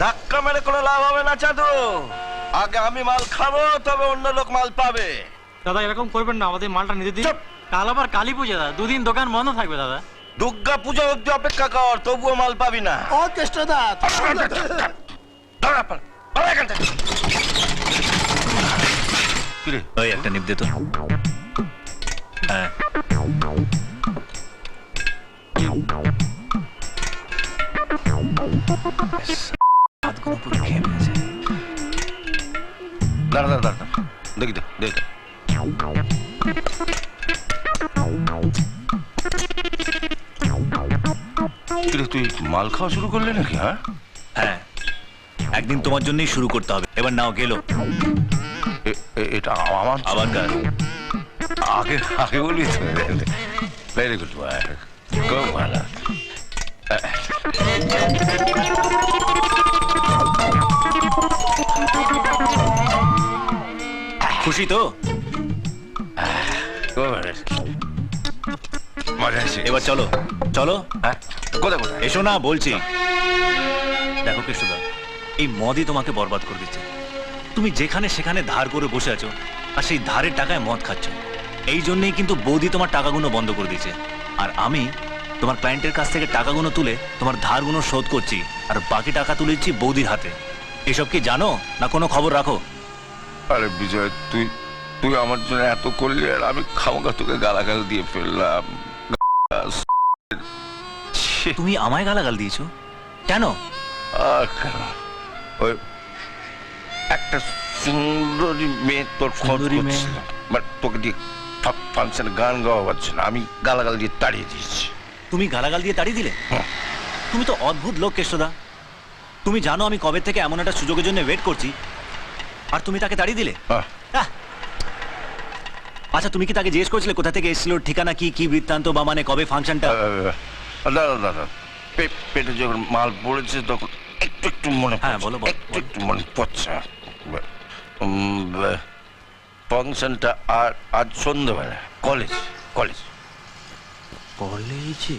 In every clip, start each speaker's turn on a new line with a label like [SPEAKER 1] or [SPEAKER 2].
[SPEAKER 1] ধাক্কা মেরে কোনো লাভ হবে না চাঁদু। আগে আমি মাল খাব তবে অন্য লোক মাল পাবে।
[SPEAKER 2] দাদা এরকম করবেন না আমাদের মালটা নিতে দিন। কাল আবার কালী পূজা দাদা। দুদিন দোকান বন্ধ থাকবে দাদা।
[SPEAKER 1] দুর্গা পুজো অব্দি অপেক্ষা কর তবুও মাল পাবি না।
[SPEAKER 3] ও কেষ্টদা
[SPEAKER 4] ওই একটা নিপ দে তো। হ্যাঁ। হাতগুলো পুরো খেয়ে ফেলেছে।
[SPEAKER 1] দাঁড়া দাঁড়া দাঁড়া দেখি দে দেখি। কিরে তুই মাল খাওয়া শুরু করলি নাকি হ্যাঁ?
[SPEAKER 4] হ্যাঁ একদিন তোমার জন্যই শুরু করতে হবে। এবার নাও গেলো
[SPEAKER 1] এটা আমার
[SPEAKER 4] আবার কার?
[SPEAKER 1] আগে আগে বলি তো। ভেরি গুড খুব ভালো
[SPEAKER 4] খুশি তো?
[SPEAKER 1] মজা আছে
[SPEAKER 4] এবার চলো। চলো?
[SPEAKER 1] হ্যাঁ? কোথায় কোথায়?
[SPEAKER 4] এসো না বলছি। দেখো কৃষ্ণদা এই মদই তোমাকে বরবাদ করে দিচ্ছে। তুমি যেখানে সেখানে ধার করে বসে আছো আর সেই ধারের টাকায় মদ খাচ্ছ। এই জন্যই কিন্তু বৌদি তোমার টাকাগুলো বন্ধ করে দিয়েছে। আর আমি তোমার ক্লায়েন্টের কাছ থেকে টাকাগুলো তুলে তোমার ধারগুলো শোধ করছি আর বাকি টাকা তুলে দিচ্ছি বৌদির হাতে। এসব কি জানো না কোনো খবর রাখো?
[SPEAKER 1] আরে বিজয় তুই তুই আমার জন্য এত করলি আর আমি খামোকা তোকে গালাগাল দিয়ে ফেললাম।
[SPEAKER 4] তুমি আমায় গালাগাল দিয়েছ? কেন?
[SPEAKER 1] আর কেন? ওই একটা সুন্দরী মেয়ে তোর খোঁজ
[SPEAKER 4] সুন্দরী মেয়ে?
[SPEAKER 1] করছিল বাট তোকে দিয়ে ফাংশনে গান গাওয়া পাচ্ছে না আমি গালাগাল দিয়ে তাড়িয়ে দিয়েছি।
[SPEAKER 4] তুমি গালাগাল দিয়ে তাড়িয়ে দিলে। তুমি তো অদ্ভুত লোক কেষ্টদা তুমি জানো আমি কবে থেকে এমন একটা সুযোগের জন্য ওয়েট করছি আর তুমি তাকে তাড়িয়ে দিলে! আচ্ছা তুমি কি তাকে জিজ্ঞেস করেছিলে কোথা থেকে এসেছিল ঠিকানা কি কি বৃত্তান্ত বা মানে কবে ফাংশনটা?
[SPEAKER 1] দাঁড়া দাঁড়া পেটে যখন মাল পড়েছে তখন একটু একটু মনে
[SPEAKER 4] হ্যাঁ, বলো, বলো,
[SPEAKER 1] একটু একটু মনে পড়ছে। ফাংশনটা আর আজ সন্ধ্যেবেলা কলেজ কলেজ।
[SPEAKER 4] কলেজে?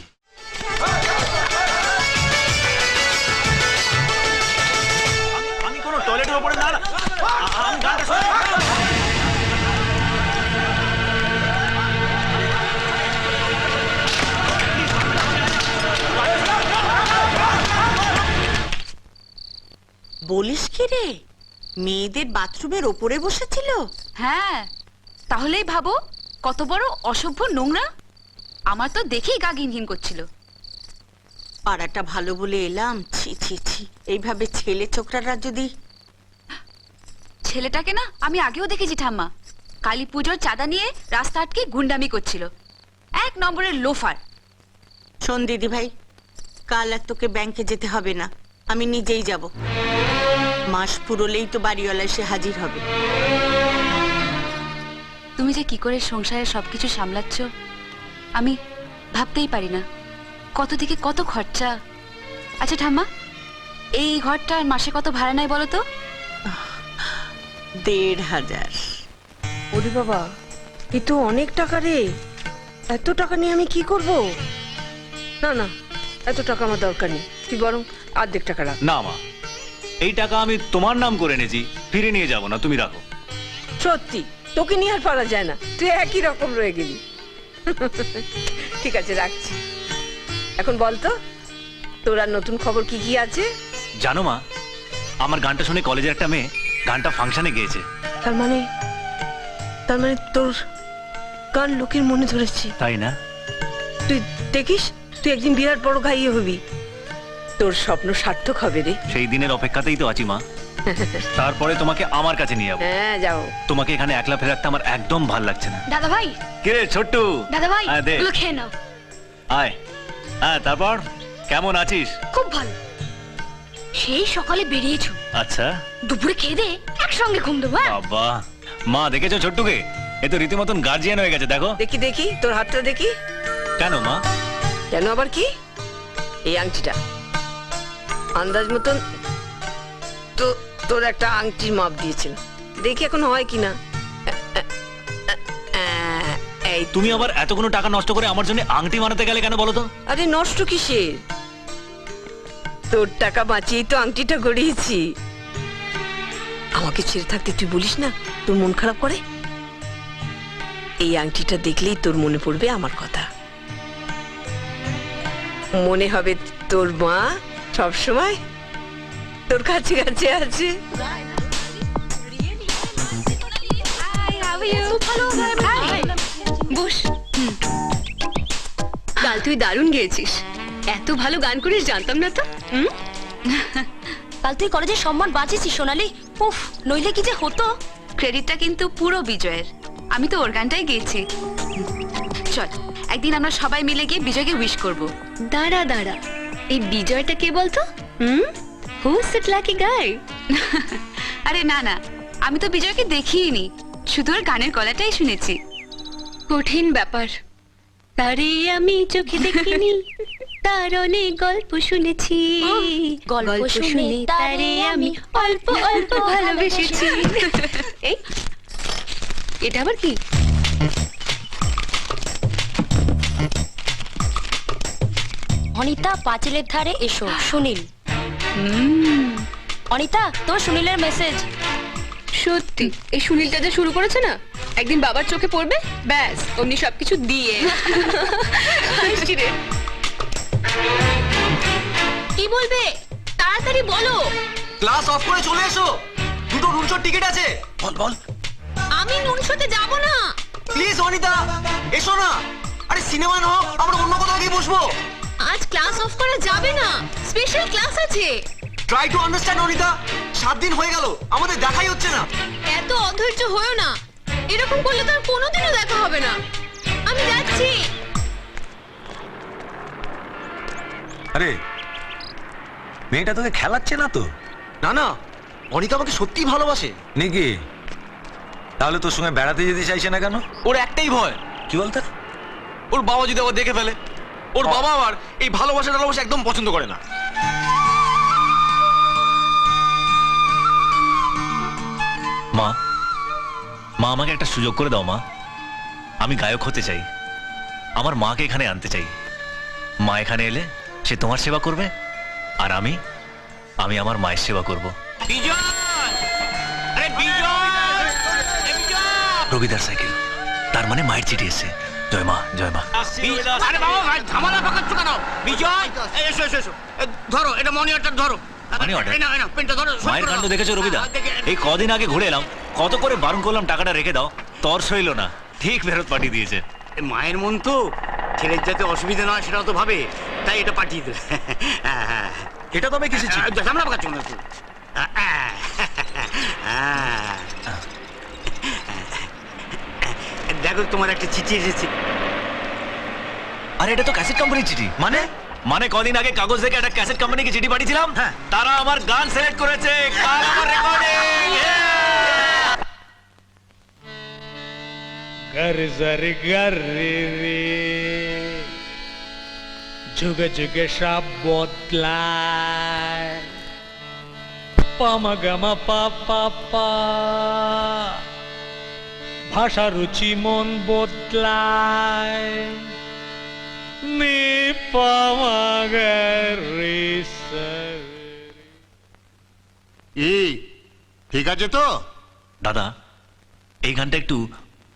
[SPEAKER 5] বলিস কি রে? মেয়েদের বাথরুমের ওপরে বসেছিল।
[SPEAKER 6] হ্যাঁ তাহলেই ভাবো কত বড় অসভ্য নোংরা। আমার তো দেখেই গা ঘিন ঘিন করছিল।
[SPEAKER 5] পাড়াটা ভালো বলে এলাম। ছি ছি ছি। এইভাবে ছেলে ছোকরারা যদি
[SPEAKER 6] ছেলেটাকে না আমি আগেও দেখেছি ঠাম্মা। কালী পুজোর চাঁদা নিয়ে রাস্তা আটকে গুন্ডামি করছিল। এক নম্বরের লোফার।
[SPEAKER 5] শোন দিদি ভাই কাল আর তোকে ব্যাংকে যেতে হবে না। আমি নিজেই যাব। মাস পুরোলেই তো বাড়িওয়ালা এসে হাজির হবে।
[SPEAKER 6] তুমি যে কি করে সংসারের সবকিছু সামলাচ্ছ আমি ভাবতেই পারি না। কত দিকে কত খরচা। আচ্ছা ঠাম্মা এই ঘরটার মাসে কত ভাড়া নেয় বলো তো?
[SPEAKER 5] দেড় হাজার।
[SPEAKER 7] ওরে বাবা এ তো অনেক টাকা রে। এত টাকা নিয়ে আমি কি করব? না না এত টাকা আমার দরকার নেই। তুই বরং অর্ধেক টাকা রাখ।
[SPEAKER 4] না মা এই টাকা আমি তোমার নাম করে এনেছি ফিরে নিয়ে যাব না তুমি রাখো।
[SPEAKER 7] সত্যি তোকে নিয়ে আর পারা যায় না তুই একই রকম রয়ে গেলি। ঠিক আছে রাখছি। এখন বল তো তোর আর নতুন খবর কি কি আছে?
[SPEAKER 4] জানো মা আমার গানটা শুনে কলেজের একটা মেয়ে গানটা ফাংশনে গিয়েছে।
[SPEAKER 7] তার মানে তার মানে তোর গান লোকের মনে ধরেছে।
[SPEAKER 4] তাই না?
[SPEAKER 7] তুই দেখিস তুই একদিন বিরাট বড় গাইয়ে হবি। তোর স্বপ্ন সার্থক হবে রে।
[SPEAKER 4] সেই দিনের অপেক্ষাতেই তো আছি মা। তারপরে তোমাকে আমার কাছে নিয়ে যাব।
[SPEAKER 7] হ্যাঁ যাও।
[SPEAKER 4] তোমাকে এখানে একলা ফেরাতে আমার একদম ভালো লাগছে না।
[SPEAKER 6] দাদা ভাই
[SPEAKER 4] কে রে ছোট্টু?
[SPEAKER 6] দাদা ভাই
[SPEAKER 4] হ্যাঁ, দে।
[SPEAKER 6] এগুলো খেয়ে নাও।
[SPEAKER 4] আয়। হ্যাঁ তারপর? কেমন আছিস?
[SPEAKER 6] খুব ভালো। সেই সকালে বেরিয়েছো।
[SPEAKER 4] আচ্ছা।
[SPEAKER 6] দুপুরে খেয়ে দে একসঙ্গে ঘুম দেবো হ্যাঁ?
[SPEAKER 4] বাবা। মা দেখেছ ছোট্টুকে? এ তো রীতিমতন গার্জিয়ান হয়ে গেছে দেখো।
[SPEAKER 7] দেখি দেখি তোর হাতটা দেখি।
[SPEAKER 4] কেন মা?
[SPEAKER 7] কেন আবার কি? এই আংটিটা। আন্দাজ মতন তো তোর একটা আংটির মাপ দিয়েছিল দেখি এখন হয় কিনা এই
[SPEAKER 4] তুমি আবার এতগুলো টাকা নষ্ট করে আমার জন্য আংটি বানাতে গেলে কেন বলো তো?
[SPEAKER 7] আরে নষ্ট কিসের? তোর টাকা বাঁচিয়েই তো আংটিটা গড়িয়েছি। আমাকে ছেড়ে থাকতে তুই বলিস না তোর মন খারাপ করে? এই আংটিটা দেখলেই তোর মনে পড়বে আমার কথা। মনে হবে তোর মা সব সময়? তোর কাছে কাছে আছে?
[SPEAKER 6] বস কাল তুই দারুণ গেয়েছিস। এত ভালো গান করিস জানতাম না তো। হুম?
[SPEAKER 3] কাল তুই কলেজে সম্মান বাঁচিয়েছিস সোনালি। উফ নইলে কি যে হতো?
[SPEAKER 6] ক্রেডিটটা কিন্তু পুরো বিজয়ের। আমি তো ওর গানটাই গেয়েছি। চল একদিন আমরা সবাই মিলে গিয়ে বিজয়কে উইশ করব।
[SPEAKER 3] দাঁড়া দাঁড়া। এই বিজয়টা কে বলতো? হুম? হু সিট লাকি গাই
[SPEAKER 6] আরে না না আমি তো বিজয়কে দেখিনি শুধু ওর গানের গলাটাই শুনেছি।
[SPEAKER 3] কঠিন ব্যাপার। তারে আমি চোখে দেখিনি তার অনেক গল্প শুনেছি। গল্প শুনে তারে আমি অল্প অল্প ভালোবেসেছি। এই এটা আবার কি? অনিতা পাঁচিলের ধারে এসো সুনীল। অনিতা তোর সুনীলের মেসেজ
[SPEAKER 6] সত্যি এই সুনীলটা যে শুরু করেছে না একদিন বাবার চোখে পড়বে? ব্যাস অমনি সবকিছু দিয়ে।
[SPEAKER 3] কি বলবে? তাড়াতাড়ি বলো।
[SPEAKER 2] ক্লাস অফ করে চলে এসো। দুটো রুমশোর টিকিট আছে।
[SPEAKER 1] বল বল।
[SPEAKER 3] আমি নুনশোতে যাব না।
[SPEAKER 2] প্লিজ অনিতা এসো না। আরে সিনেমা না হোক আমরা অন্য কোথাও গিয়ে বসবো।
[SPEAKER 3] আজ ক্লাস অফ করা যাবে না। স্পেশাল ক্লাস আছে।
[SPEAKER 2] Try to understand Anita. সাত দিন হয়ে গেল আমাদের দেখাই হচ্ছে না।
[SPEAKER 3] এত অধৈর্য হয়েও না। এরকম করলে তো আর কোনোদিনও দেখা হবে না। আমি যাচ্ছি।
[SPEAKER 8] আরে মেয়েটা তোকে খেলাচ্ছে না তো?
[SPEAKER 2] না না। অনিতা আমাকে সত্যি ভালোবাসে।
[SPEAKER 8] নাকি? তাহলে তোর সঙ্গে বেড়াতে যেতে চাইছে না কেন?
[SPEAKER 2] ওর একটাই ভয়।
[SPEAKER 8] কি বলতো?
[SPEAKER 2] ওর বাবা যদি আবার দেখে ফেলে। ওর বাবা আবার এই ভালোবাসা টালোবাসা একদম পছন্দ করে না।
[SPEAKER 4] মা মা আমাকে একটা সুযোগ করে দাও মা। আমি গায়ক হতে চাই। আমার মাকে এখানে আনতে চাই। মা এখানে এলে সে তোমার সেবা করবে আর আমি আমি আমার মায়ের সেবা করব। রবিদার সাইকেল তার মানে মায়ের চিঠি এসছে। জয় মা জয় মা।
[SPEAKER 9] আরে বাবা ভাই ঝামেলা পাকাচ্ছ কেন? বিজয়! এসো এসো এসো। ধরো এটা মনি অর্ডার ধরো।
[SPEAKER 4] মায়ের কাণ্ড দেখেছ রবিদা? এই কদিন আগে ঘুরে এলাম কত করে বারণ করলাম টাকাটা রেখে দাও তর সইল না। ঠিক ফেরত পাঠিয়ে দিয়েছে।
[SPEAKER 9] এ, মায়ের মন তো ছেলের যাতে অসুবিধা না হয় সেটাও তো ভাবে তাই এটা পাঠিয়ে দিল। হ্যাঁ হ্যাঁ।
[SPEAKER 8] এটা তবে
[SPEAKER 9] আ, ঝামেলা পাকাচ্ছ না তুই আ, আ, আ। দেখো তোমার একটা চিঠি এসেছে
[SPEAKER 4] আরে এটা তো ক্যাসেট কোম্পানির চিঠি মানে মানে কদিন আগে কাগজ থেকে একটা ক্যাসেট কোম্পানিকে চিঠি পাঠিয়েছিলাম
[SPEAKER 8] হ্যাঁ।
[SPEAKER 4] তারা আমার গান সিলেক্ট করেছে কাল আমার রেকর্ডিং
[SPEAKER 10] घर जर घर रे রে যুগে যুগে সব বদলায় পামা গামা পা পা পা ভাষা রুচি মন বদলায়।
[SPEAKER 11] ঠিক আছে তো?
[SPEAKER 4] দাদা এই গানটা একটু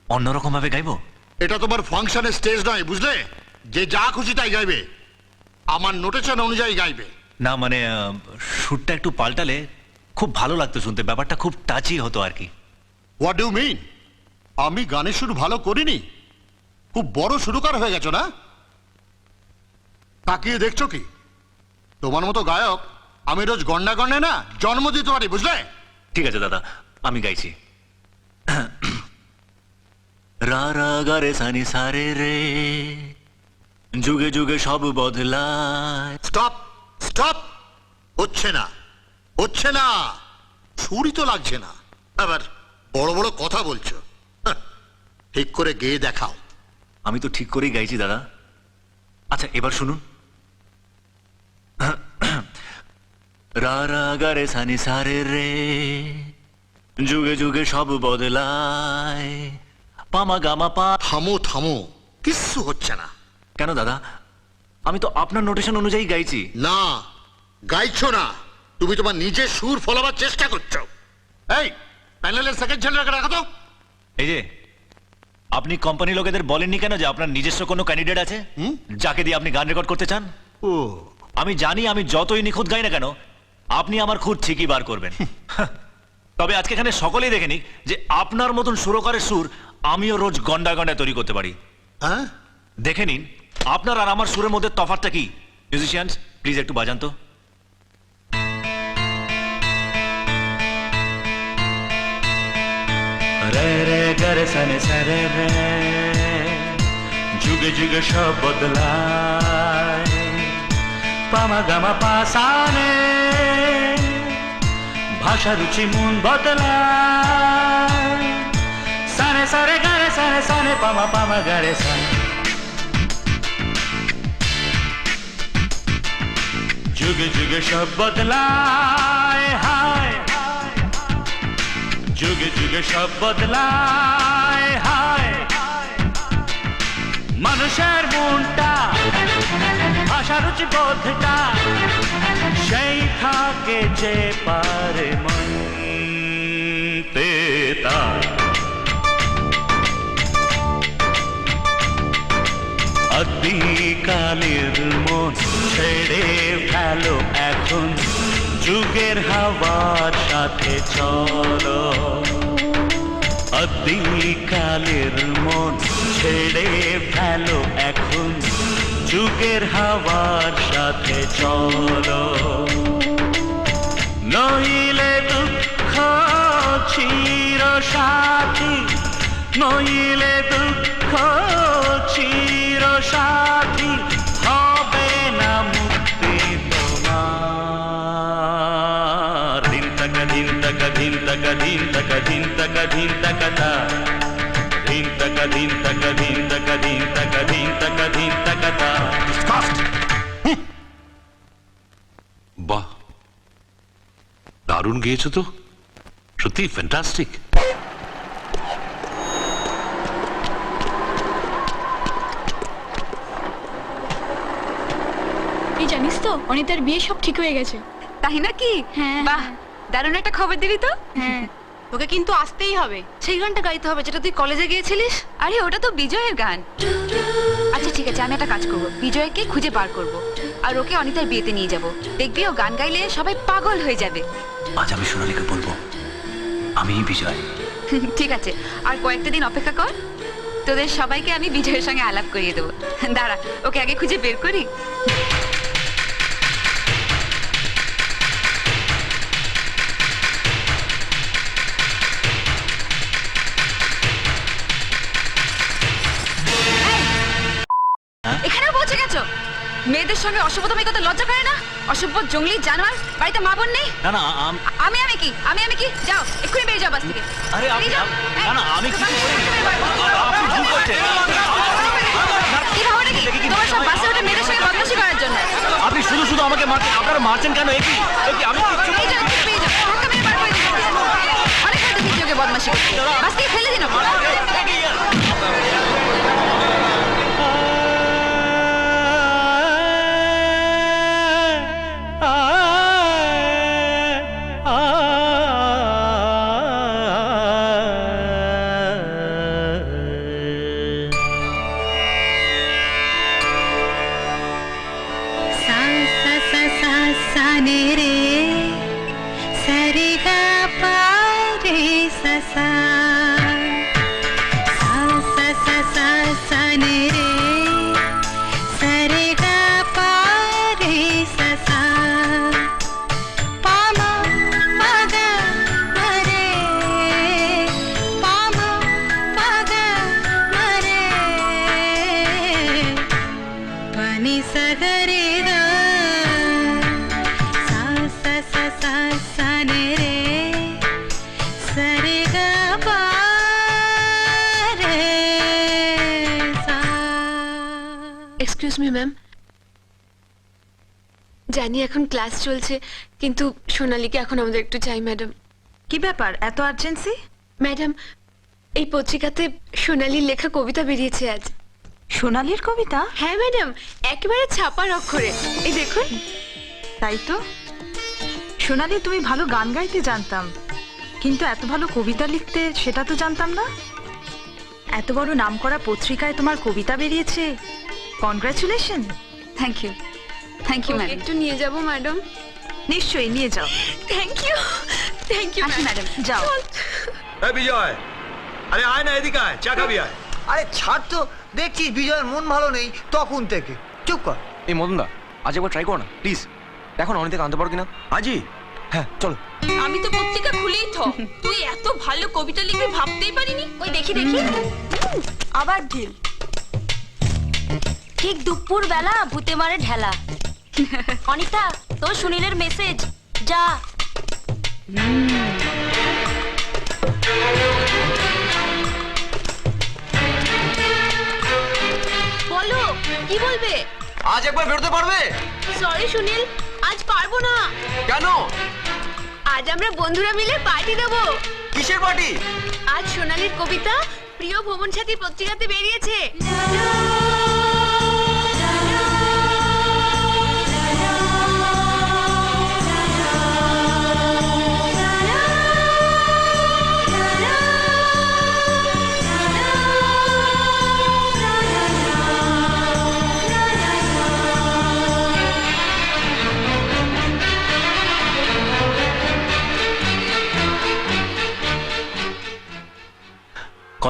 [SPEAKER 4] অন্যরকম ভাবে গাইবো?
[SPEAKER 11] এটা তোমার ফাংশনের স্টেজ নয় বুঝলে? যে যা খুশি তাই গাইবে। আমার নোটেশন অনুযায়ী গাইবে।
[SPEAKER 4] না মানে সুরটা একটু পাল্টালে খুব ভালো লাগতো শুনতে ব্যাপারটা খুব টাচি হতো আর কি।
[SPEAKER 11] হোয়াট ডু মিন আমি গানের শুরু ভালো করিনি। খুব বড় সুরকার হয়ে গেছো না? তাকিয়ে দেখছ কি? তোমার মতো গায়ক আমি রোজ গন্ডা গন্ডে না জন্ম দিতে পারি বুঝলে?
[SPEAKER 4] ঠিক আছে দাদা আমি গাইছি। রা সানি সারে রে যুগে যুগে সব বদলায়।
[SPEAKER 11] Stop stop! হচ্ছে না হচ্ছে না সুরই তো লাগছে না। আবার বড় বড় কথা বলছো। ঠিক করে গেয়ে দেখাও।
[SPEAKER 4] আমি তো ঠিক করেই গাইছি দাদা। আচ্ছা এবার শুনুন। রা রা গা রে সানি সারে রে যুগে যুগে সব বদলায়। পামা গামা পা।
[SPEAKER 11] থামো থামো কিচ্ছু হচ্ছে না।
[SPEAKER 4] কেন দাদা? আমি তো আপনার নোটেশন অনুযায়ী গাইছি।
[SPEAKER 11] না গাইছো না। তুমি তোমার নিজের সুর ফলাবার চেষ্টা করছ। এই প্যানেলের সেকেন্ড ছেলেটাকে রাখো তো।
[SPEAKER 12] এই যে আপনি কোম্পানি লোকেদের বলেননি কেন যে আপনার নিজস্ব কোনো ক্যান্ডিডেট আছে? যাকে দিয়ে আপনি গান রেকর্ড করতে চান?
[SPEAKER 11] ও।
[SPEAKER 12] আমি জানি আমি যতই নিখুঁত গাই না কেন আপনি আমার খুঁত ঠিকই বার করবেন। তবে আজকে এখানে সকলেই দেখে নিক যে আপনার মতন সুরকারের সুর আমিও রোজ গন্ডা গন্ডায় তৈরি করতে পারি।
[SPEAKER 11] হ্যাঁ?
[SPEAKER 12] দেখে নিন আপনার আর আমার সুরের মধ্যে তফাৎটা কি? মিউজিশিয়ানস প্লিজ একটু বাজান তো। রে রে গরে সনে সরে রে যুগে যুগে সব বদলায় পামা গামা পাসানে ভাষা রুচি মন বদলায় সানে সারে গারে সানে সানে পামা পামা গারে সানে যুগে যুগে সব বদলায় হায় যুগে যুগে সব বদলায়, হায়। মানুষের মনটা, ভাষা রুচি বোধটা, সেই থাকে যে পারে মানতে যুগের হাওয়ার সাথে চলো। আদিকালের মন ছেড়ে ফেলো এখন। যুগের হাওয়ার সাথে চলো। নইলে দুঃখ চির সাথী নইলে দুঃখ দিন তক দিন তক দিন তক দিন তক তা
[SPEAKER 13] বাহ দারুণ গিয়েছো তো। সত্যি ফ্যান্টাস্টিক
[SPEAKER 3] এই জানিস তো অনিতার বিয়ে সব ঠিক হয়ে গেছে।
[SPEAKER 6] তাই নাকি?
[SPEAKER 3] হ্যাঁ।
[SPEAKER 6] বাহ দারুণ একটা খবর দিলি তো।
[SPEAKER 3] হ্যাঁ। তোকে কিন্তু আসতেই হবে।
[SPEAKER 6] সেই গানটা গাইতে হবে যেটা তুই কলেজে গিয়েছিলিস? আরে ওটা তো বিজয়ের গান। আচ্ছা ঠিক আছে আমি একটা কাজ করব। বিজয়কে খুঁজে বার করব। আর ওকে অনিতার বিয়েতে নিয়ে যাব। দেখবি ও গান গাইলে সবাই পাগল হয়ে যাবে।
[SPEAKER 12] আজ আমি সোনালীকে বলব আমি বিজয়।
[SPEAKER 6] ঠিক আছে আর কয়েকটা দিন অপেক্ষা কর। তোদের সবাইকে আমি বিজয়ের সঙ্গে আলাপ করিয়ে দেবো। দাঁড়া ওকে আগে খুঁজে বের করি। মেয়েদের সঙ্গে অসভ্যতম কথা লজ্জা করে না? অসভ্য জঙ্গলি জানোয়ার? বাড়িতে মা বোন নেই?
[SPEAKER 12] না না আম-
[SPEAKER 6] আমি আমি কি? আমি আমি কি? যাও এক্ষুনি বেরিয়ে যাও বাস থেকে।
[SPEAKER 12] আরে আপনি
[SPEAKER 6] বেরিয়ে যাও। এই,
[SPEAKER 12] না না আমি। আপনি ভুল করছেন।
[SPEAKER 6] কি ভাবো নাকি তোমার সব বাসে ওঠে মেয়েদের সঙ্গে বদমাশি করার জন্য।
[SPEAKER 12] আপনি শুধু শুধু আমাকে মারছেন। আপনারা মারছেন কেন? একই আমি কিচ্ছু
[SPEAKER 6] এই যাও এক্ষুনি বেরিয়ে যাও। ধাক্কা মেরে বার করে দিচ্ছি। অনেক হয়তো ওকে বদমাশি করতে বাস থেকে ফেলে দিন ওকে।
[SPEAKER 3] നേരെ
[SPEAKER 14] এক্সকিউজ মি ম্যাম জানি এখন ক্লাস চলছে কিন্তু সোনালীকে এখন আমাদের একটু চাই ম্যাডাম।
[SPEAKER 15] কি ব্যাপার? এত আর্জেন্সি
[SPEAKER 14] ম্যাডাম এই পত্রিকাতে সোনালীর লেখা কবিতা বেরিয়েছে আজ।
[SPEAKER 15] সোনালির কবিতা?
[SPEAKER 14] হ্যাঁ ম্যাডাম একেবারে ছাপার অক্ষরে। এই দেখুন।
[SPEAKER 15] তাই তো? সোনালি তুমি ভালো গান গাইতে জানতাম কিন্তু এত ভালো কবিতা লিখতে সেটা তো জানতাম না। এত বড় নামকরা পত্রিকায় তোমার কবিতা বেরিয়েছে congratulation
[SPEAKER 6] thank you thank you madam
[SPEAKER 14] একটু নিয়ে যাব ম্যাডাম
[SPEAKER 15] নিশ্চয়ই নিয়ে যাও।
[SPEAKER 14] Thank you thank
[SPEAKER 6] you madam
[SPEAKER 15] যাও।
[SPEAKER 16] বিজয়। আরে আয় না এদিকে আয় চা খাবি আয়।
[SPEAKER 17] আরে ছাড় তো। দেখছিস বিজয়ের মন ভালো নেই তখন থেকে। চুপ কর।
[SPEAKER 8] এই মদনদা আজ একবার ট্রাই কর না প্লিজ দেখো না অনিতাকে আনতে পারো কিনা।
[SPEAKER 16] আজি
[SPEAKER 8] হ্যাঁ চলো।
[SPEAKER 14] আমি তো পত্রিকা খুলেই থ। তুই এত ভালো কবিতা লিখবি ভাবতেই পারিনি। ওই দেখি দেখি।
[SPEAKER 15] আবার ঢিল।
[SPEAKER 14] ঠিক দুপুর বেলা ভূতে মারে ঢেলা। অনিতা তোর সুনীলের মেসেজ যা। বলো কি বলবে?
[SPEAKER 8] আজ একবার বেরোতে পারবে?
[SPEAKER 14] সরি সুনীল আজ পারব না।
[SPEAKER 8] কেন?
[SPEAKER 14] আজ আমরা বন্ধুরা মিলে পার্টি দেবো।
[SPEAKER 8] কিসের পার্টি
[SPEAKER 14] আজ সোনালীর কবিতা প্রিয় ভ্রমণ সাথী পত্রিকাতে বেরিয়েছে।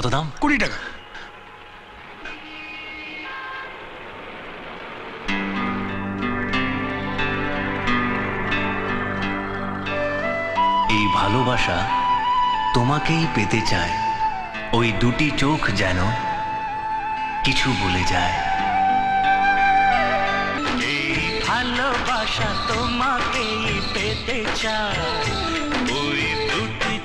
[SPEAKER 12] কত দাম?
[SPEAKER 8] কুড়ি টাকা।
[SPEAKER 12] এই ভালোবাসা তোমাকেই পেতে চায়। ওই দুটি চোখ যেন কিছু বলে যায়। এই ভালোবাসা তোমাকেই পেতে চায়।